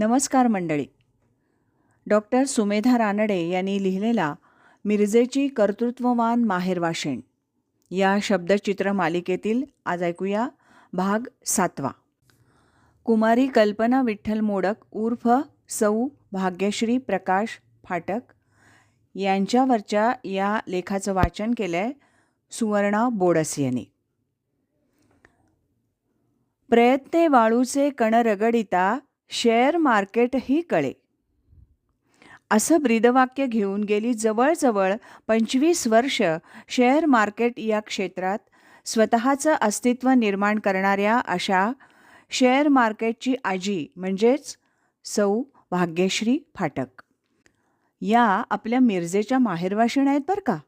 नमस्कार मंडळी. डॉक्टर सुमेधा रानडे यांनी लिहिलेला मिरजेची कर्तृत्ववान माहेरवाशेण या शब्दचित्र मालिकेतील आज ऐकूया भाग सातवा. कुमारी कल्पना विठ्ठल मोडक उर्फ सौ भाग्यश्री प्रकाश फाटक यांच्यावरच्या या लेखाचं वाचन केलं आहे सुवर्णा बोडस यांनी. प्रयत्ने वाळूचे कण रगडिता शेअर मार्केटही कळे. असं ब्रीदवाक्य घेऊन गेली जवळजवळ पंचवीस वर्ष शेअर मार्केट या क्षेत्रात स्वतःचं अस्तित्व निर्माण करणाऱ्या अशा शेअर मार्केटची आजी म्हणजेच सौ भाग्यश्री फाटक. या आपल्या मिरजेच्या माहेरवाशीण आहेत बरं का?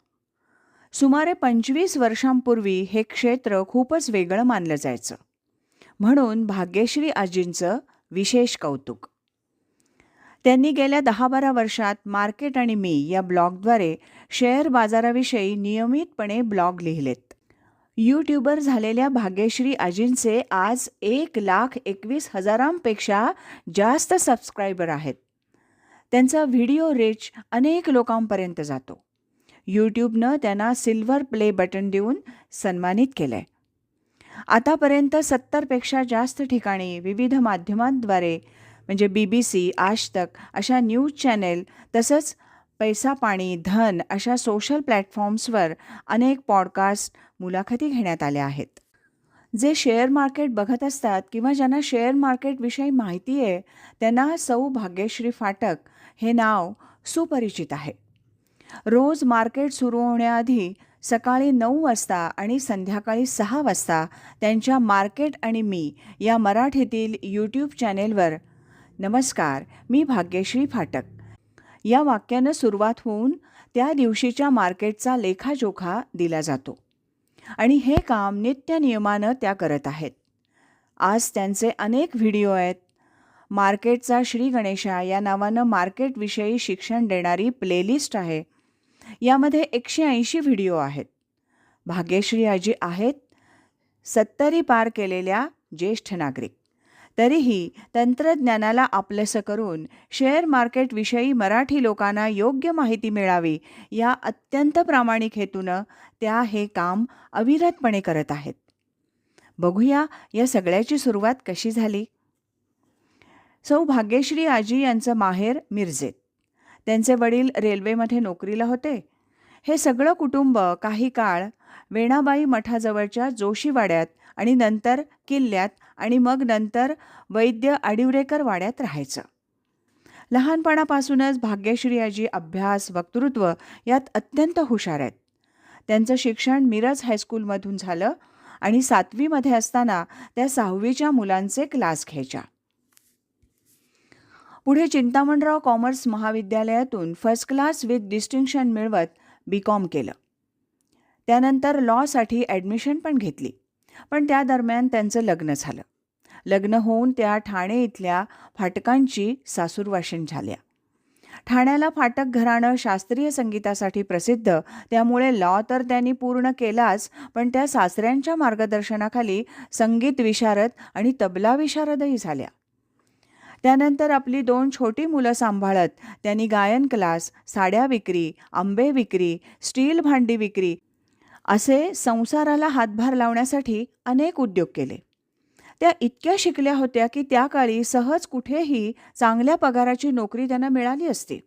सुमारे पंचवीस वर्षांपूर्वी हे क्षेत्र खूपच वेगळं मानलं जायचं. म्हणून भाग्यश्री आजींचं विशेष कौतुक. त्यांनी गेल्या दहा बारा वर्षात मार्केट आणि मी या ब्लॉगद्वारे शेअर बाजाराविषयी नियमितपणे ब्लॉग लिहिलेत. यूट्यूबर झालेल्या भाग्यश्री आजींचे आज एक लाख एकवीस हजारांपेक्षा जास्त सबस्क्रायबर आहेत. त्यांचा व्हिडिओ रिच अनेक लोकांपर्यंत जातो. यूट्यूबनं त्यांना सिल्वर प्ले बटन देऊन सन्मानित केलं आहे आतापर्यंत सत्तरपेक्षा जास्त ठिकाणी विविध माध्यमांद्वारे म्हणजे बी बी सी आज तक अशा न्यूज चॅनेल तसंच पैसा पाणी धन अशा सोशल प्लॅटफॉर्म्सवर अनेक पॉडकास्ट मुलाखती घेण्यात आल्या आहेत. जे शेअर मार्केट बघत असतात किंवा ज्यांना शेअर मार्केटविषयी माहिती आहे त्यांना सौ भाग्यश्री फाटक हे नाव सुपरिचित आहे. रोज मार्केट सुरू होण्याआधी सकाळी नऊ वाजता आणि संध्याकाळी सहा वाजता त्यांच्या मार्केट आणि मी या मराठीतील यूट्यूब चॅनेलवर. नमस्कार मी भाग्यश्री फाटक. या वाक्यानं सुरुवात होऊन त्या दिवशीच्या मार्केटचा लेखाजोखा दिला जातो आणि हे काम नित्यनियमानं त्या करत आहेत. आज त्यांचे अनेक व्हिडिओ आहेत. मार्केटचा श्री गणेशा या नावानं मार्केटविषयी शिक्षण देणारी प्लेलिस्ट आहे. यामध्ये एकशे ऐंशी व्हिडिओ आहेत. भाग्यश्री आजी आहेत सत्तरी पार केलेल्या ज्येष्ठ नागरिक. तरीही तंत्रज्ञानाला आपलंसं करून शेअर मार्केटविषयी मराठी लोकांना योग्य माहिती मिळावी या अत्यंत प्रामाणिक हेतूनं त्या हे काम अविरतपणे करत आहेत. बघूया या सगळ्याची सुरुवात कशी झाली? सौ भाग्यश्री आजी यांचं माहेर मिरजेत. त्यांचे वडील रेल्वेमध्ये नोकरीला होते. हे सगळं कुटुंब काही काळ वेणाबाई मठाजवळच्या जोशीवाड्यात आणि नंतर किल्ल्यात आणि मग नंतर वैद्य आडिवरेकर वाड्यात राहायचं. लहानपणापासूनच भाग्यश्री आजी अभ्यास वक्तृत्व यात अत्यंत हुशार आहेत. त्यांचं शिक्षण मिरज हायस्कूलमधून झालं आणि सातवीमध्ये असताना त्या सहावीच्या मुलांचे क्लास घ्यायच्या. पुढे चिंतामणराव कॉमर्स महाविद्यालयातून फर्स्ट क्लास विथ डिस्टिंक्शन मिळवत बी कॉम केलं. त्यानंतर लॉसाठी ॲडमिशन पण घेतली. पण त्या दरम्यान त्यांचं लग्न झालं. लग्न होऊन त्या ठाणे इथल्या फाटकांची सासूरवाशीण झाल्या. ठाण्याला फाटक घराणं शास्त्रीय संगीतासाठी प्रसिद्ध त्यामुळे लॉ तर त्यांनी पूर्ण केलाच पण त्या सासऱ्यांच्या मार्गदर्शनाखाली संगीत विशारद आणि तबला विशारदही झाल्या. त्यानंतर आपली दोन छोटी मुलं सांभाळत त्यांनी गायन क्लास साड्या विक्री आंबे विक्री स्टील भांडी विक्री असे संसाराला हातभार लावण्यासाठी अनेक उद्योग केले. त्या इतक्या शिकल्या होत्या की त्या काळी सहज कुठेही चांगल्या पगाराची नोकरी त्यांना मिळाली असती.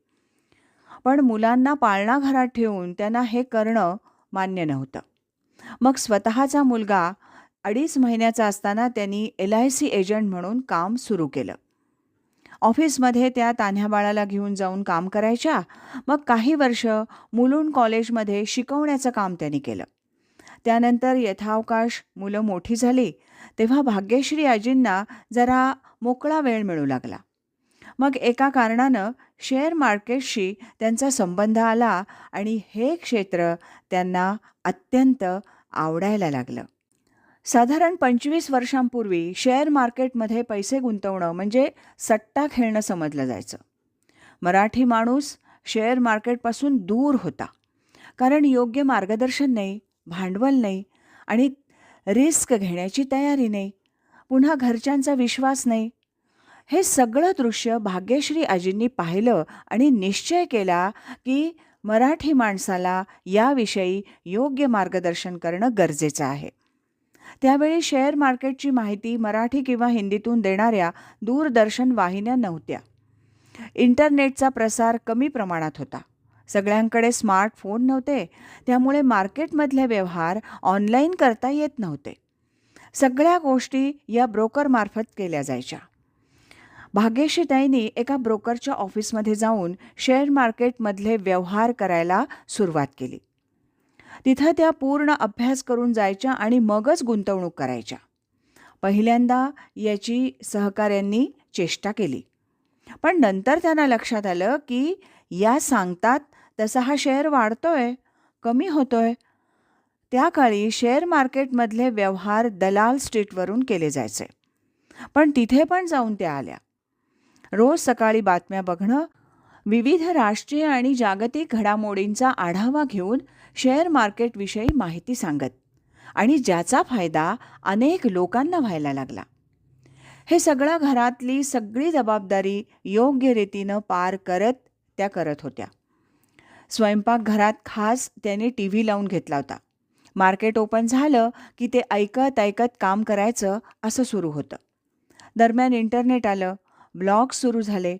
पण मुलांना पाळणा घरात ठेवून त्यांना हे करणं मान्य नव्हतं. मग स्वतःचा मुलगा अडीच महिन्याचा असताना त्यांनी एल आय सी एजंट म्हणून काम सुरू केलं. ऑफिसमध्ये त्या तान्ह्या बाळाला घेऊन जाऊन काम करायच्या. मग काही वर्ष मुलुंड कॉलेजमध्ये शिकवण्याचं काम त्यांनी केलं. त्यानंतर यथावकाश मुलं मोठी झाली. तेव्हा भाग्यश्री आजींना जरा मोकळा वेळ मिळू लागला. मग एका कारणानं शेअर मार्केटशी त्यांचा संबंध आला आणि हे क्षेत्र त्यांना अत्यंत आवडायला लागलं. साधारण पंचवीस वर्षांपूर्वी शेअर मार्केटमध्ये पैसे गुंतवणं म्हणजे सट्टा खेळणं समजलं जायचं. मराठी माणूस शेअर मार्केटपासून दूर होता. कारण योग्य मार्गदर्शन नाही भांडवल नाही आणि रिस्क घेण्याची तयारी नाही पुन्हा घरच्यांचा विश्वास नाही. हे सगळं दृश्य भाग्यश्री आजींनी पाहिलं आणि निश्चय केला की मराठी माणसाला याविषयी योग्य मार्गदर्शन करणं गरजेचं आहे. त्यावेळी शेअर मार्केटची माहिती मराठी किंवा हिंदीतून देणाऱ्या दूरदर्शन वाहिन्या नव्हत्या. इंटरनेटचा प्रसार कमी प्रमाणात होता. सगळ्यांकडे स्मार्टफोन नव्हते. त्यामुळे मार्केटमधले व्यवहार ऑनलाईन करता येत नव्हते. सगळ्या गोष्टी या ब्रोकरमार्फत केल्या जायच्या. भाग्यश्रीताईंनी एका ब्रोकरच्या ऑफिसमध्ये जाऊन शेअर मार्केटमधले व्यवहार करायला सुरुवात केली. तिथं त्या पूर्ण अभ्यास करून जायच्या आणि मगच गुंतवणूक करायच्या. पहिल्यांदा याची सहकाऱ्यांनी चेष्टा केली. पण नंतर त्यांना लक्षात आलं की या सांगतात तसा हा शेअर वाढतोय कमी होतोय. त्या काळी शेअर मार्केटमधले व्यवहार दलाल स्ट्रीटवरून केले जायचे. पण तिथे पण जाऊन त्या आल्या. रोज सकाळी बातम्या बघणं विविध राष्ट्रीय आणि जागतिक घडामोडींचा आढावा घेऊन शेअर मार्केटविषयी माहिती सांगत आणि ज्याचा फायदा अनेक लोकांना व्हायला लागला. हे सगळं घरातली सगळी जबाबदारी योग्य रीतीनं पार करत त्या करत होत्या. स्वयंपाकघरात खास त्याने टी व्ही लावून घेतला होता. मार्केट ओपन झालं की ते ऐकत ऐकत काम करायचं असं सुरू होतं. दरम्यान इंटरनेट आलं. ब्लॉग सुरू झाले.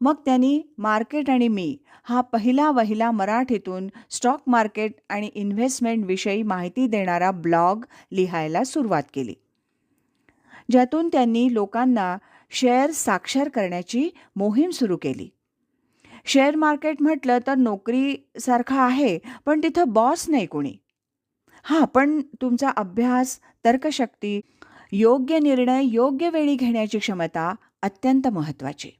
मग त्यांनी मार्केट आणि मी हा पहिला वहिला मराठीतून स्टॉक मार्केट आणि इन्व्हेस्टमेंटविषयी माहिती देणारा ब्लॉग लिहायला सुरुवात केली. ज्यातून त्यांनी लोकांना शेअर साक्षर करण्याची मोहीम सुरू केली. शेअर मार्केट म्हटलं तर नोकरीसारखं आहे पण तिथं बॉस नाही कोणी. हां पण तुमचा अभ्यास तर्कशक्ती योग्य निर्णय योग्य वेळी घेण्याची क्षमता अत्यंत महत्त्वाची.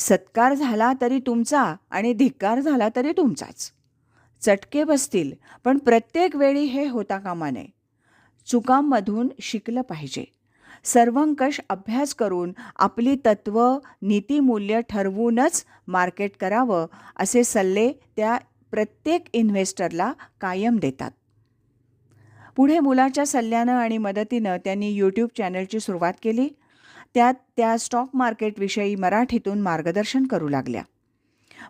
सत्कार झाला तरी तुमचा आणि धिक्कार झाला तरी तुमचाच. चटके बसतील पण प्रत्येक वेळी हे होता कामा नये चुकांमधून शिकलं पाहिजे. सर्वंकष अभ्यास करून आपली तत्त्व नीतिमूल्य ठरवूनच मार्केट करावं असे सल्ले त्या प्रत्येक इन्व्हेस्टरला कायम देतात. पुढे मुलाच्या सल्ल्यानं आणि मदतीनं त्यांनी यूट्यूब चॅनलची सुरुवात केली. त्यात त्या स्टॉक मार्केटविषयी मराठीतून मार्गदर्शन करू लागल्या.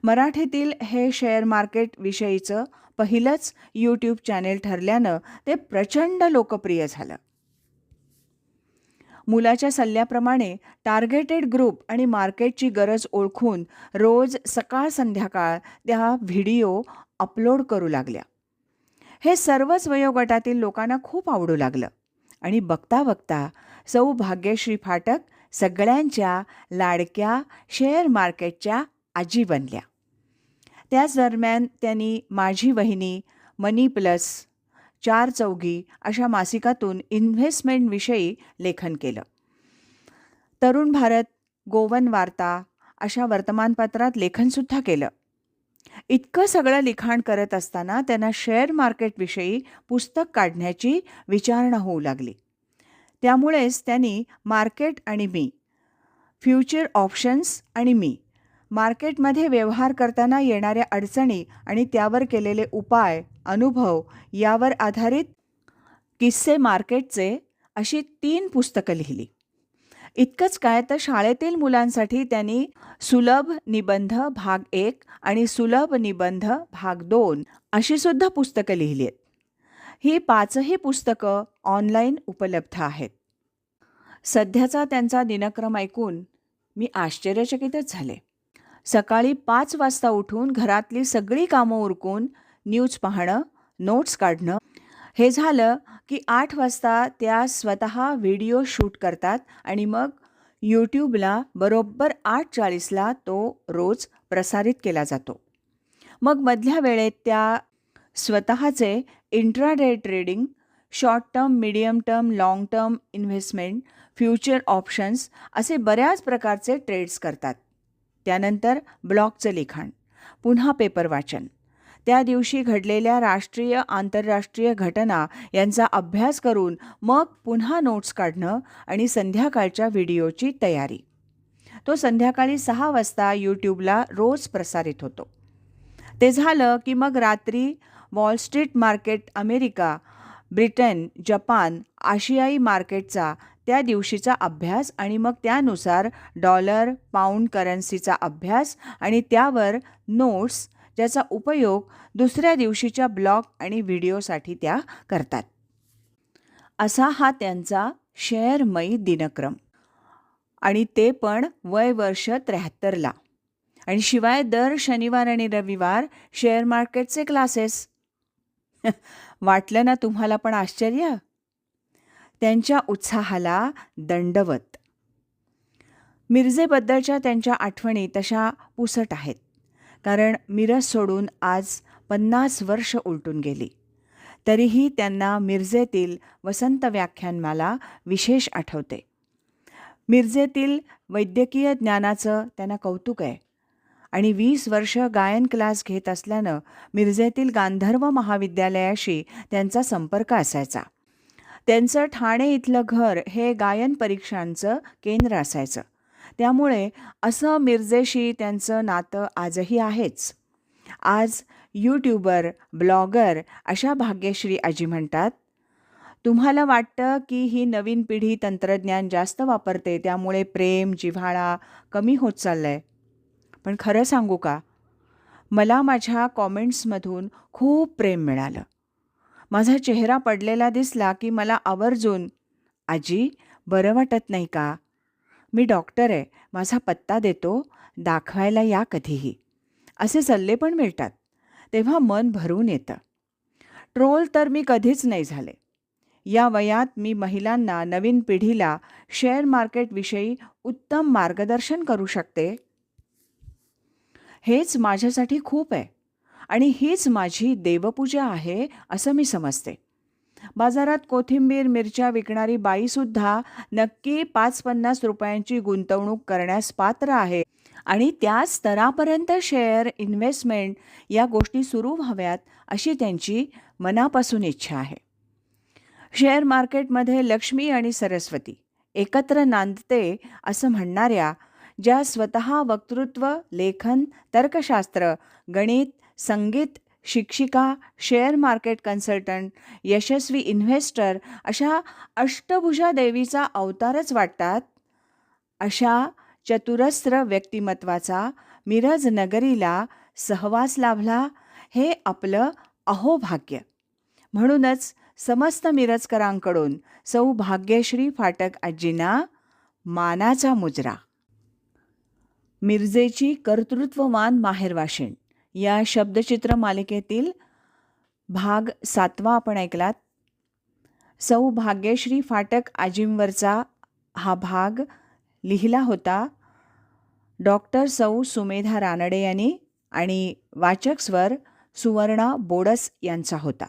मराठीतील हे शेअर मार्केटविषयीचं पहिलंच यूट्यूब चॅनेल ठरल्यानं ते प्रचंड लोकप्रिय झालं. मुलाच्या सल्ल्याप्रमाणे टार्गेटेड ग्रुप आणि मार्केटची गरज ओळखून रोज सकाळ संध्याकाळ त्या व्हिडिओ अपलोड करू लागल्या. हे सर्वच वयोगटातील लोकांना खूप आवडू लागलं आणि बघता बघता सौ भाग्यश्री फाटक सगळ्यांच्या लाडक्या शेअर मार्केटच्या आजी बनल्या त्याच दरम्यान त्यांनी माझी वहिनी मनी प्लस चार चौघी अशा मासिकातून इन्व्हेस्टमेंटविषयी लेखन केलं. तरुण भारत गोवन वार्ता अशा वर्तमानपत्रात लेखनसुद्धा केलं. इतकं सगळं लिखाण करत असताना त्यांना शेअर मार्केटविषयी पुस्तक काढण्याची विचारणा होऊ लागली. त्यामुळेच त्यांनी मार्केट आणि मी फ्युचर ऑप्शन्स आणि मी मार्केटमध्ये व्यवहार करताना येणाऱ्या अडचणी आणि त्यावर केलेले उपाय अनुभव यावर आधारित किस्से मार्केटचे अशी तीन पुस्तकं लिहिली. इतकंच काय तर शाळेतील मुलांसाठी त्यांनी सुलभ निबंध भाग एक आणि सुलभ निबंध भाग दोन अशी सुद्धा पुस्तकं लिहिली आहेत. ही पाचही पुस्तकं ऑनलाईन उपलब्ध आहेत. सध्याचा त्यांचा दिनक्रम ऐकून मी आश्चर्यचकितच झाले. सकाळी पाच वाजता उठून घरातली सगळी कामं उरकून न्यूज पाहणं नोट्स काढणं हे झालं की आठ वाजता त्या स्वतः व्हिडिओ शूट करतात आणि मग यूट्यूबला बरोबर आठ चाळीसला तो रोज प्रसारित केला जातो. मग मधल्या वेळेत त्या स्वतःचे intraday trading short term medium term long term investment future options असे बऱ्याच प्रकारचे ट्रेड्स करतात. त्यानंतर ब्लॉगचं लिखाण. पुन्हा पेपर वाचन. त्या दिवशी घडलेल्या राष्ट्रीय आंतरराष्ट्रीय घटना यांचा अभ्यास करून मग पुन्हा नोट्स काढणं आणि संध्याकाळच्या व्हिडिओची तयारी. तो संध्याकाळी सहा वाजता यूट्यूबला रोज प्रसारित होतो. ते झालं की मग रात्री Wall Street market America Britain Japan आशियाई मार्केटचा त्या दिवशीचा अभ्यास आणि मग त्यानुसार डॉलर पाऊंड करन्सीचा अभ्यास आणि त्यावर नोट्स ज्याचा उपयोग दुसऱ्या दिवशीच्या ब्लॉग आणि व्हिडिओसाठी त्या करतात. असा हा त्यांचा शेअरमयी दिनक्रम. आणि ते पण वय वर्ष त्र्याहत्तरला. आणि शिवाय दर शनिवार आणि रविवार शेअर मार्केटचे क्लासेस. वाटलं ना तुम्हाला पण आश्चर्य? त्यांच्या उत्साहाला दंडवत. मिरजेबद्दलच्या त्यांच्या आठवणी तशा पुसट आहेत. कारण मिरज सोडून आज पन्नास वर्ष उलटून गेली. तरीही त्यांना मिरजेतील वसंत व्याख्यानमाला विशेष आठवते. मिरजेतील वैद्यकीय ज्ञानाचं त्यांना कौतुक आहे. आणि वीस वर्ष गायन क्लास घेत असल्यानं मिरजेतील गांधर्व महाविद्यालयाशी त्यांचा संपर्क असायचा. त्यांचं ठाणे इथलं घर हे गायन परीक्षांचं केंद्र असायचं. त्यामुळे असं मिरजेशी त्यांचं नातं आजही आहेच. आज यूट्यूबर ब्लॉगर अशा भाग्यश्री आजी म्हणतात तुम्हाला वाटतं की ही नवीन पिढी तंत्रज्ञान जास्त वापरते त्यामुळे प्रेम जिव्हाळा कमी होत चाललं आहे पण खरं सांगू का? मला माझ्या कॉमेंट्समधून खूप प्रेम मिळालं. माझा चेहरा पडलेला दिसला की मला आवर्जून आजी बरं वाटत नाही का? मी डॉक्टर आहे माझा पत्ता देतो दाखवायला या कधीही. असे सल्ले पण मिळतात. तेव्हा मन भरून येतं. ट्रोल तर मी कधीच नाही झाले. या वयात मी महिलांना नवीन पिढीला शेअर मार्केटविषयी उत्तम मार्गदर्शन करू शकते? हेच माझ्यासाठी खूप आहे. आणि हीच माझी देवपूजा आहे असं मी समजते. बाजारात कोथिंबीर मिरच्या विकणारी बाईसुद्धा नक्की पाच पन्नास रुपयांची गुंतवणूक करण्यास पात्र आहे. आणि त्या स्तरापर्यंत शेअर इन्व्हेस्टमेंट या गोष्टी सुरू व्हाव्यात अशी त्यांची मनापासून इच्छा आहे. शेअर मार्केटमध्ये लक्ष्मी आणि सरस्वती एकत्र नांदते असं म्हणणाऱ्या ज्या स्वतः वक्तृत्व लेखन तर्कशास्त्र गणित संगीत शिक्षिका शेअर मार्केट कन्सल्टंट यशस्वी इन्व्हेस्टर अशा अष्टभुजा देवीचा अवतारच वाटतात? अशा चतुरस्त्र व्यक्तिमत्वाचा मिरज नगरीला सहवास लाभला हे आपलं अहोभाग्य. म्हणूनच समस्त मिरजकरांकडून सौ भाग्यश्री फाटक आजींना मानाचा मुजरा. मिरजेची कर्तृत्ववान माहेरवाशिण या शब्दचित्र मालिकेतील भाग सातवा आपण ऐकलात. सौ भाग्यश्री फाटक आजींवरचा हा भाग लिहिला होता. डॉक्टर सौ सुमेधा रानडे यांनी आणि वाचक स्वर सुवर्णा बोडस यांचा होता.